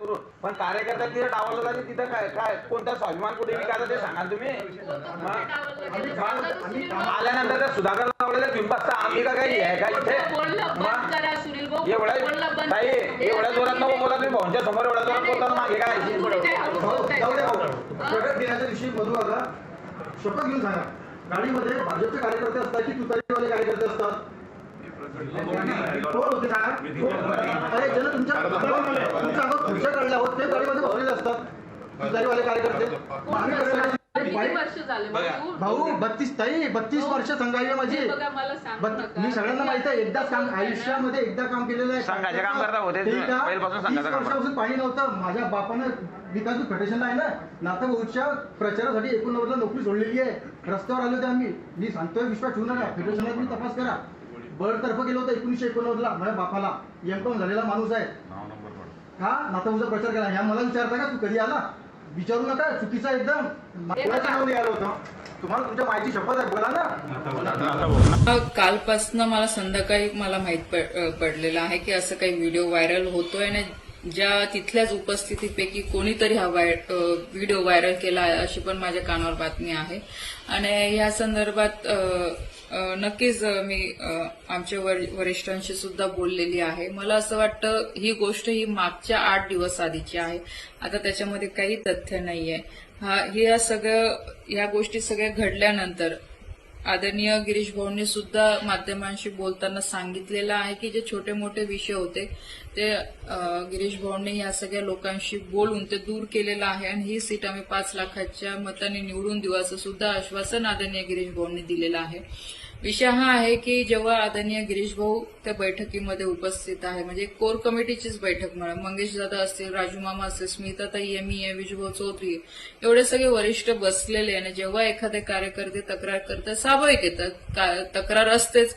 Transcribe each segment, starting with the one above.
करून. पण कार्यकर्ता तिथे डावलला आणि तिथं काय काय कोणता स्वाभिमान कुठे विकायचा ते सांगाल तुम्ही? आल्यानंतर त्या सुधाकर लावलेल्या बिंबाचा आम्ही का काही आहे का इथे? बोलणं बंद मग करा सुनील भाऊ. बोलणं एवढ्या बंद ताई एवढ्या जोरात नको बोला तुम्ही भाऊंच्या समोर एवढ्या जोरात बोलताना मागे काय? जाऊ भाऊ. शपथ घेण्याच्या दिवशी मधू आता शपथ घेऊन सांगा गाडीमध्ये भाजपचे कार्यकर्ते असतात की तुतारीवाले कार्यकर्ते असतात? कोण होते सांगा अरे ज्याला तुमच्या काढल्या होत ते गाडीमध्ये बसलेले असतात तुतारीवाले कार्यकर्ते वर्ष भाऊ? बत्तीस ताई बत्तीस वर्ष माझी. हे बघा मला सांगू बत- नका. मी सगळ्यांना माहीत आहे एकदा काम आयुष्यामध्ये एकदा काम केलेलं आहे. संघाचे काम करता होते. संघाचं. वर्षापासून पाणी नव्हतं. माझ्या बापानं विकास फेडरेशनला आहे ना नाथा भाऊच्या प्रचारासाठी एकोणनव्वदला नोकरी सोडलेली आहे. रस्त्यावर आले होते आम्ही. मी सांगतोय विश्वास ठेवू नका. फेडरेशनला तुम्ही तपास करा. बळतर्फ गेलो होतं एकोणीसशे एकोणनव्वदला माझ्या बापाला. एमकॉम झालेला माणूस आहे. हा भाऊचा प्रचार केला. ह्या मला विचारता का तू कधी आला? विचारू नका चुकीचा एकदम. आलं होतं. तुम्हाला तुमच्या माहिती शपथ आहे बोला ना. कालपासनं मला संध्याकाळी मला माहीत पडलेलं आहे की असं काही व्हिडिओ व्हायरल होतोय आणि ज्या तिथल्याच उपस्थितीपैकी कोणीतरी हा वाय- व्हिडिओ व्हायरल केला आहे अशी पण माझ्या कानावर बातमी आहे. आणि या संदर्भात नक्कीच मी आमच्या वरिष्ठांशी सुद्धा बोललेली आहे. मला असं वाटतं ही गोष्ट ही मागच्या आठ दिवस आधीची आहे. आता त्याच्यामध्ये काही तथ्य नाहीये. हा हे या सगळं या गोष्टी सगळ्या घडल्यानंतर आदरणीय गिरीश भाऊंनी सुद्धा माध्यमांशी बोलताना सांगितलेलं आहे की जे छोटे मोठे विषय होते ते गिरीश भाऊंनी या सगळ्या लोकांशी बोलून ते दूर केलेलं आहे आणि ही सीट आम्ही पाच लाखाच्या मताने निवडून देऊ असं सुद्धा आश्वासन आदरणीय गिरीश भाऊंनी दिलेलं आहे. विषय हा आहे की जेव्हा आदरणीय गिरीश भाऊ त्या बैठकीमध्ये उपस्थित आहे म्हणजे कोर कमिटीचीच बैठक म्हणा मंगेश दादा असतील राजू मामा असतील स्मिताताई एमी आहे विजूभाऊ चौधरी आहे. एवढे सगळे वरिष्ठ बसलेले आहे आणि जेव्हा एखादे कार्यकर्ते तक्रार करतात स्वाभाविक येतात का- तक्रार असतेच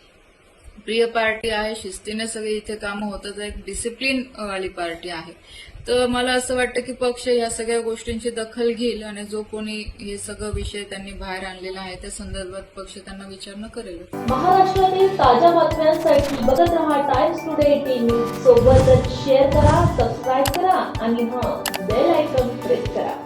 प्रिय पार्टी आहे शिस्तीने सगळी इथे कामं होतात एक डिसिप्लिन वाली पार्टी आहे. तर मला असं वाटतं की पक्ष या सगळ्या गोष्टींची दखल घेईल आणि जो कोणी हे सगळं विषय त्यांनी बाहेर आणलेला आहे त्या संदर्भात पक्ष त्यांना विचारणा करेल. महाराष्ट्रातील ताज्या बातम्यांसाठी बघत रहा टाइम्स टुडे टीव्ही सोबतच शेअर करा सबस्क्राईब करा आणि हा बेल आयकॉन प्रेस करा.